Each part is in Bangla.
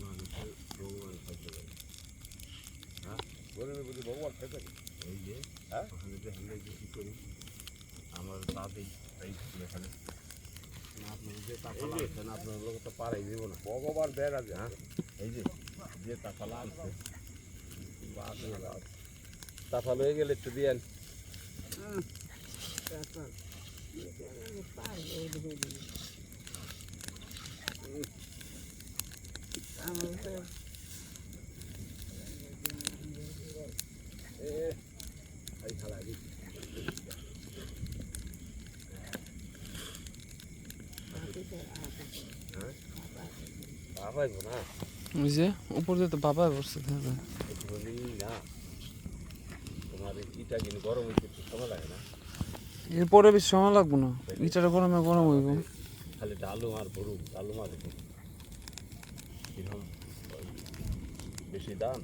মানুষের ভগবান খাইতে পারে হ্যাঁ গরিবের প্রতি ভগবান খেতে এই যে হ্যাঁ? ওখানে দেখেন এই যে কী করি আমার দাদি এই এখানে যে যে- ভগবান দেয় না যে হ্যাঁ এই যে যে বাপ রে টাকা লয়ে গেলে একটু দিয়েন এ এই খালা দিই হ্যাঁ বাপ আইব না ওই যে উপর দিয়ে তো বাবা বসছে না তোমার ইটা কিন্তু গরম হইতে একটু সময় লাগে না এরপরে বেশি সময় লাগবো না। ইটাটা গরমে গরম হইব। খালি ডালু আর গরু ডালু মার কীরকম বেশি দাম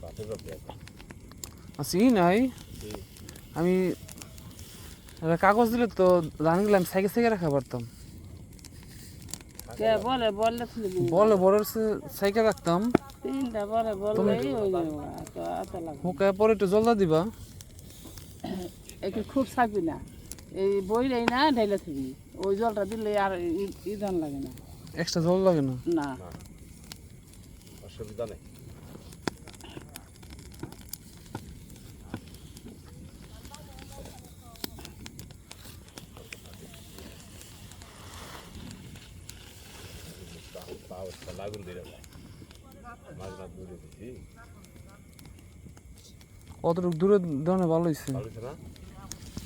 পাঁচের রুপিয়া ই নাই? আমি একটা কাগজ দিলে তো ধানগুলো আমি সাইকেল সাইকেল রাখা পারতাম। বলে বলে বড় সাইকেল রাখতাম। হোকায় পরে একটু জলদা দিবা। একটু খুব থাকবি না। এই বইলেই না ঢেলে থাকবি ওই জলটা দিলে আর ই- ইধান লাগে না। এক্সট্রা জল লাগে না? না। অসুবিধা নেই। কতটুকু দূরে ধরনের ভালো হয়েছে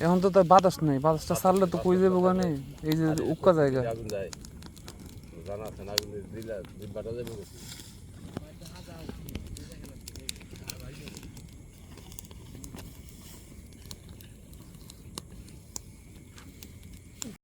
এখন তো তার বাতাস নেই বাতাসটা ছাড়লে তো কই যাব গানে এই যে উক্কা জায়গা। জানা আছে না দিলে দিব্যাটা যাবে